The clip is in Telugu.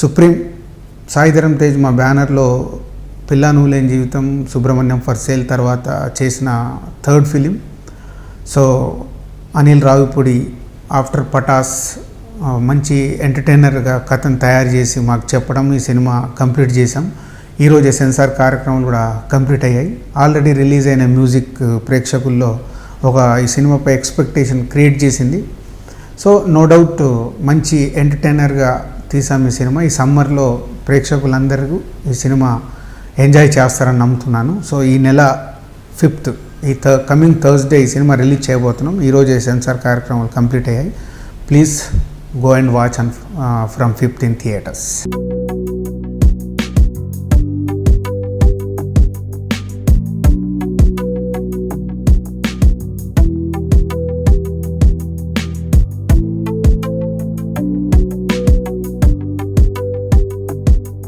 సుప్రీం సాయిధరం తేజ్ మా బ్యానర్లో పిల్లా నువ్వులేని జీవితం సుబ్రహ్మణ్యం ఫర్ సేల్ తర్వాత చేసిన third film. So Anil Ravipudi after Pataas మంచి ఎంటర్టైనర్గా కథను తయారు చేసి మాకు చెప్పడం ఈ సినిమా కంప్లీట్ చేసాం ఈరోజు సెన్సార్ కార్యక్రమాలు కూడా కంప్లీట్ అయ్యాయి. ఆల్రెడీ రిలీజ్ అయిన మ్యూజిక్ ప్రేక్షకుల్లో ఒక ఈ సినిమాపై ఎక్స్పెక్టేషన్ క్రియేట్ చేసింది. సో నో డౌట్ మంచి ఎంటర్టైనర్గా తీసాం ఈ సినిమా. ఈ సమ్మర్లో ప్రేక్షకులందరూ ఈ సినిమా ఎంజాయ్ చేస్తారని నమ్ముతున్నాను. సో ఈ నెల ఫిఫ్త్ ఈ థ కమింగ్ థర్స్డే ఈ సినిమా రిలీజ్ చేయబోతున్నాం. ఈరోజు సెన్సార్ కార్యక్రమాలు కంప్లీట్ అయ్యాయి. Please go and watch and from fifth in theatres.